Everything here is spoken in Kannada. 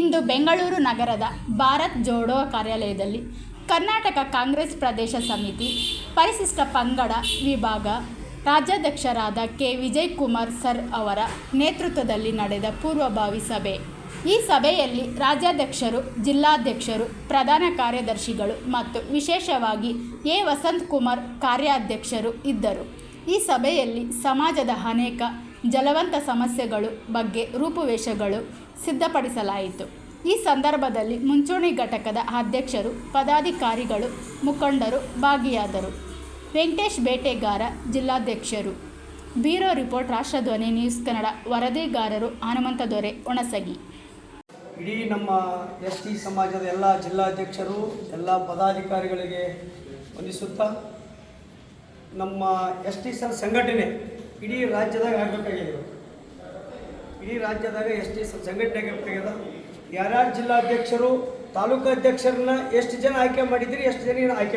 ಇಂದು ಬೆಂಗಳೂರು ನಗರದ ಭಾರತ್ ಜೋಡೋ ಕಾರ್ಯಾಲಯದಲ್ಲಿ ಕರ್ನಾಟಕ ಕಾಂಗ್ರೆಸ್ ಪ್ರದೇಶ ಸಮಿತಿ, ಪರಿಶಿಷ್ಟ ಪಂಗಡ ವಿಭಾಗ ರಾಜ್ಯಾಧ್ಯಕ್ಷರಾದ ಕೆ. ವಿಜಯ್ ಕುಮಾರ್ ಸರ್ ಅವರ ನೇತೃತ್ವದಲ್ಲಿ ನಡೆದ ಪೂರ್ವಭಾವಿ ಸಭೆ. ಈ ಸಭೆಯಲ್ಲಿ ರಾಜ್ಯಾಧ್ಯಕ್ಷರು, ಜಿಲ್ಲಾಧ್ಯಕ್ಷರು, ಪ್ರಧಾನ ಕಾರ್ಯದರ್ಶಿಗಳು ಮತ್ತು ವಿಶೇಷವಾಗಿ ಎ. ವಸಂತ್ ಕುಮಾರ್ ಕಾರ್ಯಾಧ್ಯಕ್ಷರು ಇದ್ದರು. ಈ ಸಭೆಯಲ್ಲಿ ಸಮಾಜದ ಅನೇಕ ಜಲವಂತ ಸಮಸ್ಯೆಗಳು ಬಗ್ಗೆ ರೂಪುವೇಷಗಳು ಸಿದ್ಧಪಡಿಸಲಾಯಿತು. ಈ ಸಂದರ್ಭದಲ್ಲಿ ಮುಂಚೂಣಿ ಘಟಕದ ಅಧ್ಯಕ್ಷರು, ಪದಾಧಿಕಾರಿಗಳು, ಮುಖಂಡರು ಭಾಗಿಯಾದರು. ವೆಂಕಟೇಶ್ ಬೇಟೆಗಾರ, ಜಿಲ್ಲಾಧ್ಯಕ್ಷರು. Bureau report, Rashtradhwani news Kannada, ವರದಿಗಾರರು Hanumantha Dore Onasagi ಇಡೀ ನಮ್ಮ ಎಸ್ ಟಿ ಸಮಾಜದ ಎಲ್ಲ ಜಿಲ್ಲಾಧ್ಯಕ್ಷರು, ಎಲ್ಲ ಪದಾಧಿಕಾರಿಗಳಿಗೆ ವಂದಿಸುತ್ತಾ ನಮ್ಮ ಎಸ್ ಟಿ ಸಂಘಟನೆ ಇಡೀ ರಾಜ್ಯದಾಗ ಆಗಬೇಕಾಗಿದೆ. ಇಡೀ ರಾಜ್ಯದಾಗ ಎಷ್ಟು ಸಂಘಟನೆ ಆಗಬೇಕಾಗ್ಯದ ಯಾರ್ಯಾರು ಜಿಲ್ಲಾಧ್ಯಕ್ಷರು ತಾಲೂಕು ಅಧ್ಯಕ್ಷರನ್ನ ಎಷ್ಟು ಜನ ಆಯ್ಕೆ ಮಾಡಿದ್ರಿ, ಎಷ್ಟು ಜನ ಆಯ್ಕೆ